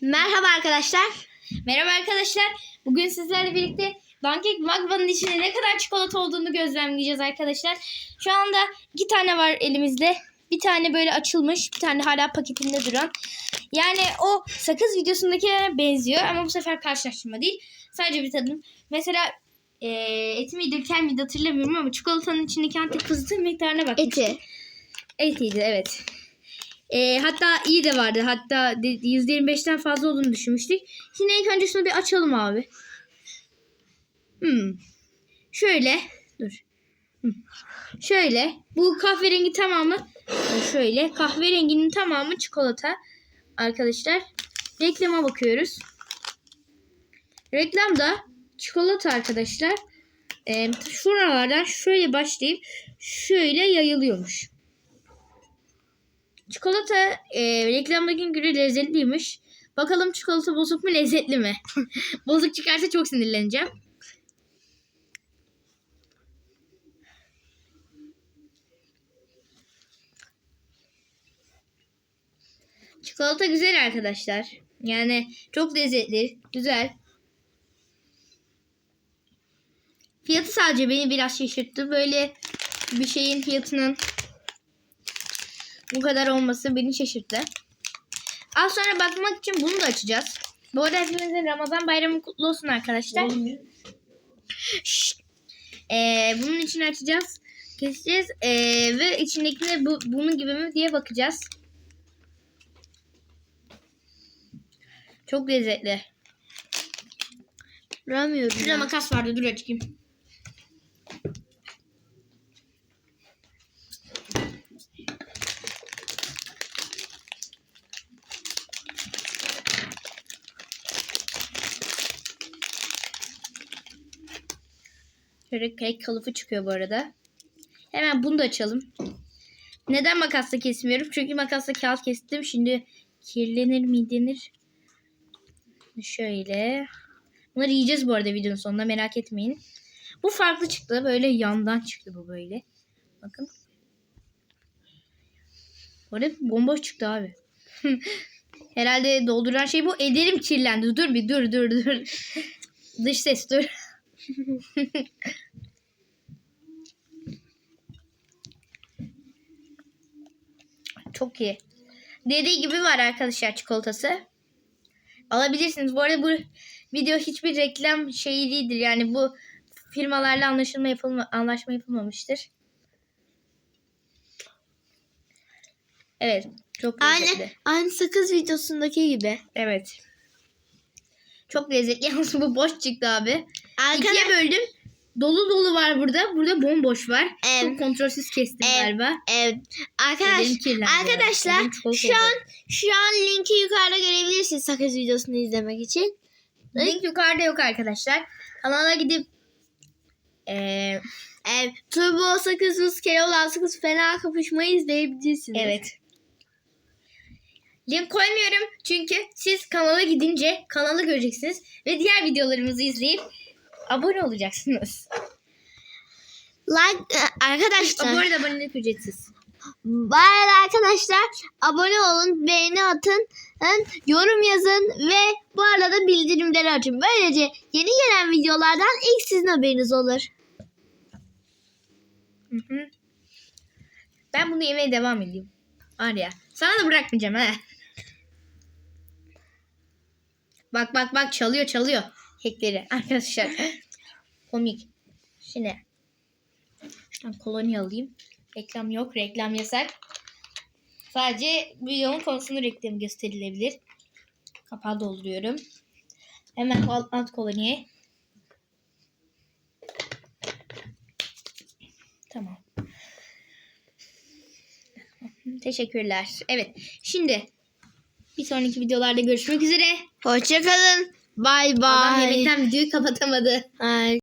Merhaba arkadaşlar. Merhaba arkadaşlar. Bugün sizlerle birlikte Pancake Magva'nın içinde ne kadar çikolata olduğunu gözlemleyeceğiz arkadaşlar. Şu anda iki tane var elimizde. Bir tane böyle açılmış, bir tane hala paketinde duran. Yani o sakız videosundakine benziyor ama bu sefer karşılaştırma değil. Sadece bir tadım. Mesela e, eti miydi, kel miydi hatırlamıyorum ama çikolatanın içindeki antik fıstığı miktarına bak. Eti. Etiydi evet. Ee, hatta iyi de vardı. Hatta de- %25'ten fazla olduğunu düşünmüştük. Şimdi ilk önce şunu bir açalım abi. Hmm. Şöyle. Dur. Hmm. Şöyle. Bu kahverengi tamamı şöyle. Kahverenginin tamamı çikolata. Arkadaşlar. Reklama bakıyoruz. Reklamda çikolata arkadaşlar. Ee, şuralardan şöyle başlayıp şöyle yayılıyormuş. Çikolata e, reklamdaki göre lezzetliymiş. Bakalım çikolata bozuk mu lezzetli mi? bozuk çıkarsa çok sinirleneceğim. Çikolata güzel arkadaşlar. Yani çok lezzetli, güzel. Fiyatı sadece beni biraz şaşırttı. Böyle bir şeyin fiyatının bu kadar olması beni şaşırttı. Az sonra bakmak için bunu da açacağız. Bu arada hepimizin Ramazan bayramı kutlu olsun arkadaşlar. Ee, bunun için açacağız. Keseceğiz. Ee, ve içindekine bu, bunun gibi mi diye bakacağız. Çok lezzetli. Duramıyorum. Şurada makas vardı dur açayım. Şöyle kek kalıfı çıkıyor bu arada. Hemen bunu da açalım. Neden makasla kesmiyorum? Çünkü makasla kağıt kestim. Şimdi kirlenir mi denir? Şöyle. Bunları yiyeceğiz bu arada videonun sonunda merak etmeyin. Bu farklı çıktı. Böyle yandan çıktı bu böyle. Bakın. Bu arada bomboş çıktı abi. Herhalde dolduran şey bu. Ederim kirlendi. Dur bir dur dur dur. Dış ses dur. Çok iyi. Dediği gibi var arkadaşlar çikolatası. Alabilirsiniz. Bu arada bu video hiçbir reklam şeyi değildir. Yani bu firmalarla anlaşılma yapılma, anlaşma yapılmamıştır. Evet. Çok lezzetli. Aynı, aynı sakız videosundaki gibi. Evet. Çok lezzetli. Yalnız bu boş çıktı abi. Arkadaş, İkiye böldüm. Dolu dolu var burada. Burada bomboş var. Evet. Çok kontrolsüz kestim Evet. galiba. evet. Arkadaş, arkadaşlar şu an şu an linki yukarıda görebilirsiniz sakız videosunu izlemek için. Link yukarıda yok arkadaşlar. Kanala gidip eee Evet, Turbo sakızımız, Keloğlan sakız fena kapışmayı izleyebilirsiniz. Evet. Link koymuyorum çünkü siz kanala gidince kanalı göreceksiniz ve diğer videolarımızı izleyip abone olacaksınız. Like e, Bu arkadaşlar. arada abonelik ücretsiz. Bu arada arkadaşlar abone olun, beğeni atın, yorum yazın ve bu arada bildirimleri açın. Böylece yeni gelen videolardan ilk sizin haberiniz olur. Hı hı. Ben bunu yemeye devam edeyim. Var ya. Sana da bırakmayacağım ha. Bak bak bak çalıyor çalıyor. Kekleri arkadaşlar. Komik. Şimdi. Şuradan kolonya alayım. Reklam yok. Reklam yasak. Sadece videonun konusunu reklam gösterilebilir. Kapağı dolduruyorum. Hemen alt, kolonyayı. Tamam. Teşekkürler. Evet. Şimdi bir sonraki videolarda görüşmek üzere. Hoşçakalın. Bay Adam bay. yemekten videoyu kapatamadı. Ay.